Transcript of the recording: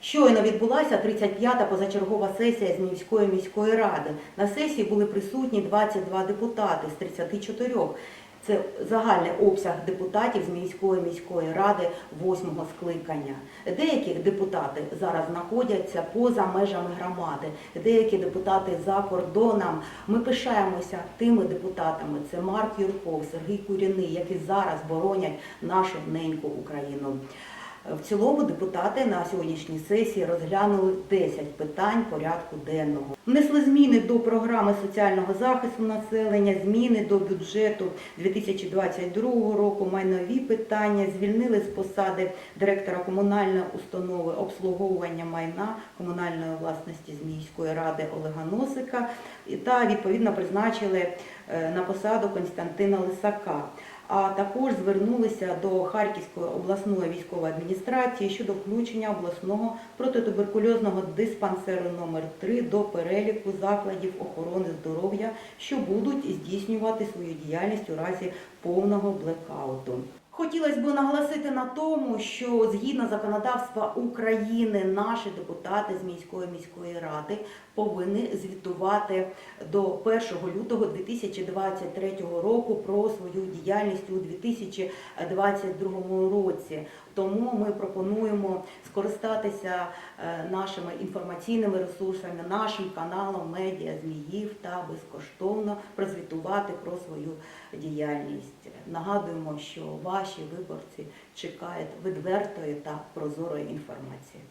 Щойно відбулася 35-та позачергова сесія Зміївської міської ради. На сесії були присутні 22 депутати з 34. Це загальний обсяг депутатів Зміївської міської ради восьмого скликання. Деякі депутати зараз знаходяться поза межами громади, деякі депутати за кордоном. Ми пишаємося тими депутатами. Це Марк Юрков, Сергій Куряний, які зараз боронять нашу неньку Україну. В цілому депутати на сьогоднішній сесії розглянули 10 питань порядку денного. Внесли зміни до програми соціального захисту населення, зміни до бюджету 2022 року, майнові питання, звільнили з посади директора комунальної установи обслуговування майна комунальної власності Зміївської ради Олега Носика та відповідно призначили е, на посаду Константина Лисака а також звернулися до Харківської обласної військової адміністрації щодо включення обласного протитуберкульозного диспансеру номер 3 до переліку закладів охорони здоров'я, що будуть здійснювати свою діяльність у разі повного блекауту. Хотілося б наголосити на тому, що згідно законодавства України наші депутати з міської міської ради повинні звітувати до 1 лютого 2023 року про свою діяльність у 2022 році. Тому ми пропонуємо скористатися е, нашими інформаційними ресурсами, нашим каналом Медіа Зміїв та безкоштовно прозвітувати про свою діяльність. Нагадуємо, що ваші виборці чекають відвертої та прозорої інформації.